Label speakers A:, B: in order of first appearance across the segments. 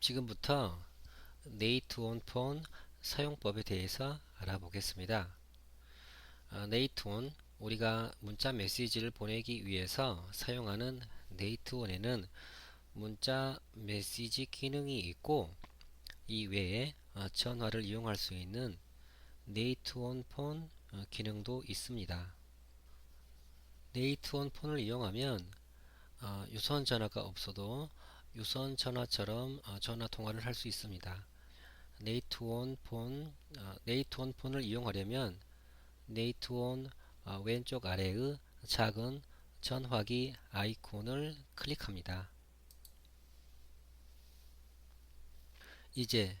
A: 지금부터 네이트 온폰 사용법에 대해서 알아보겠습니다. 어, 네이트 온 우리가 문자 메시지를 보내기 위해서 사용하는 네이트 온에는 문자 메시지 기능이 있고 이 외에 어, 전화를 이용할 수 있는 네이트 온 폰 어, 기능도 있습니다. 네이트 온 폰을 이용하면 어, 유선 전화가 없어도 유선 전화처럼 어, 전화 통화를 할 수 있습니다. 네이트온 폰, 어, 네이트온 폰을 이용하려면 네이트온 어, 왼쪽 아래의 작은 전화기 아이콘을 클릭합니다. 이제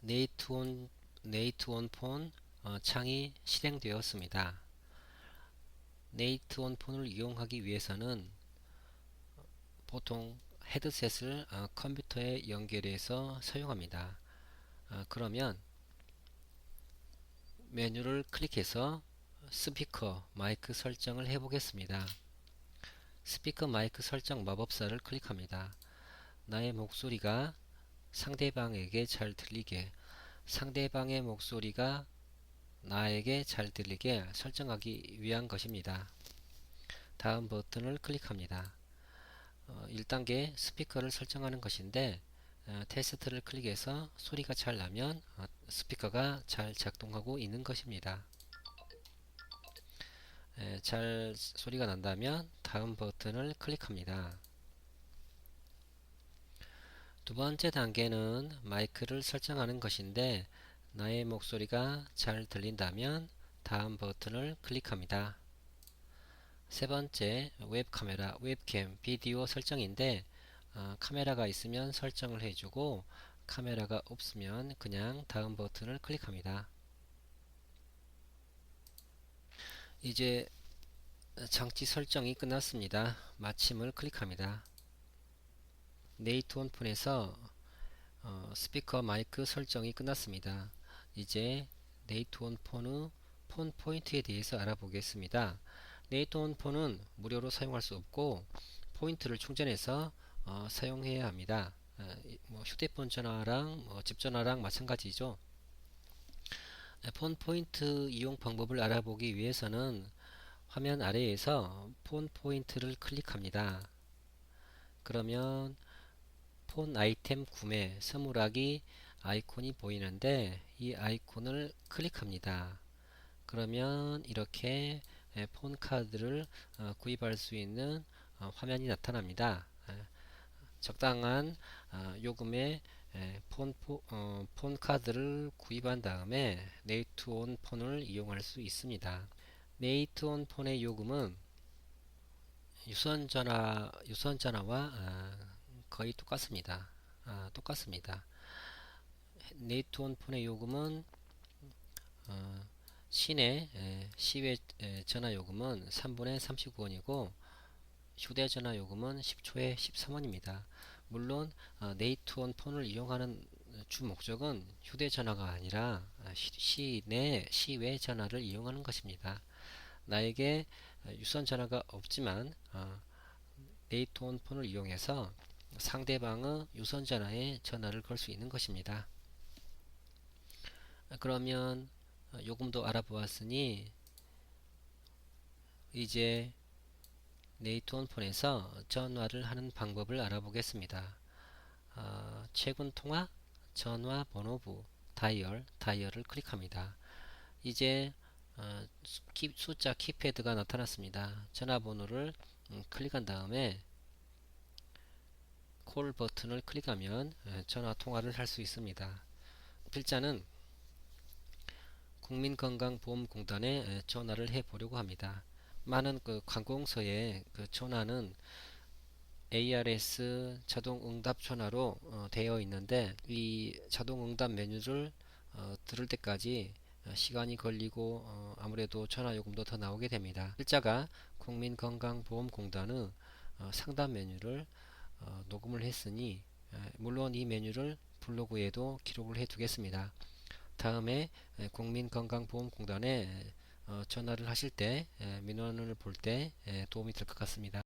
A: 네이트온 네이트온 폰 어, 창이 실행되었습니다. 네이트온 폰을 이용하기 위해서는 보통 헤드셋을 어, 컴퓨터에 연결해서 사용합니다. 어, 그러면 메뉴를 클릭해서 스피커 마이크 설정을 해 보겠습니다. 스피커 마이크 설정 마법사를 클릭합니다. 나의 목소리가 상대방에게 잘 들리게 상대방의 목소리가 나에게 잘 들리게 설정하기 위한 것입니다. 다음 버튼을 클릭합니다. 어, 1단계 스피커를 설정하는 것인데 어, 테스트를 클릭해서 소리가 잘 나면 어, 스피커가 잘 작동하고 있는 것입니다. 에, 잘 소리가 난다면 다음 버튼을 클릭합니다. 두 번째 단계는 마이크를 설정하는 것인데 나의 목소리가 잘 들린다면 다음 버튼을 클릭합니다. 세 번째 웹카메라, 웹캠, 비디오 설정인데 어, 카메라가 있으면 설정을 해주고 카메라가 없으면 그냥 다음 버튼을 클릭합니다. 이제 장치 설정이 끝났습니다. 마침을 클릭합니다. 네이트온 폰에서 어, 스피커 마이크 설정이 끝났습니다. 이제 네이트온 폰의 폰 포인트에 대해서 알아보겠습니다. 네이트온 폰은 무료로 사용할 수 없고 포인트를 충전해서 어, 사용해야 합니다. 어, 뭐 휴대폰 전화랑 뭐 집 전화랑 마찬가지죠. 네, 폰 포인트 이용 방법을 알아보기 위해서는 화면 아래에서 폰 포인트를 클릭합니다. 그러면 폰 아이템 구매 선물하기 아이콘이 보이는데 이 아이콘을 클릭합니다. 그러면 이렇게 예, 폰 카드를 어, 구입할 수 있는 어, 화면이 나타납니다. 예, 적당한 어, 요금의 예, 폰, 폰 카드를 구입한 다음에 네이트온 폰을 이용할 수 있습니다. 네이트온 폰의 요금은 유선 전화, 유선 전화와 아, 거의 똑같습니다. 아, 똑같습니다. 네이트온 폰의 요금은 어, 시내 시외 전화 요금은 3분의 39원이고 휴대전화 요금은 10초에 13원입니다. 물론 어, 네이트온 폰을 이용하는 주 목적은 휴대전화가 아니라 아, 시내 시외 전화를 이용하는 것입니다. 나에게 유선 전화가 없지만 어, 네이트온 폰을 이용해서 상대방의 유선 전화에 전화를 걸 수 있는 것입니다. 그러면 요금도 알아보았으니 이제 네이트 온 폰에서 전화를 하는 방법을 알아보겠습니다. 어, 최근 통화 전화 번호부 다이얼 다이얼을 클릭합니다. 이제 어, 키, 숫자 키패드가 나타났습니다. 전화번호를 음, 클릭한 다음에 콜 버튼을 클릭하면 전화 통화를 할 수 있습니다. 필자는 국민건강보험공단에 전화를 해 보려고 합니다. 많은 그 관공서에 그 전화는 ARS 자동 응답 전화로 어, 되어 있는데 이 자동 응답 메뉴를 어, 들을 때까지 시간이 걸리고 어, 아무래도 전화 요금도 더 나오게 됩니다. 필자가 국민건강보험공단의 어, 상담 메뉴를 어, 녹음을 했으니 물론 이 메뉴를 블로그에도 기록을 해 두겠습니다. 다음에 국민건강보험공단에 어, 전화를 하실 때 민원을 볼 때 도움이 될 것 같습니다.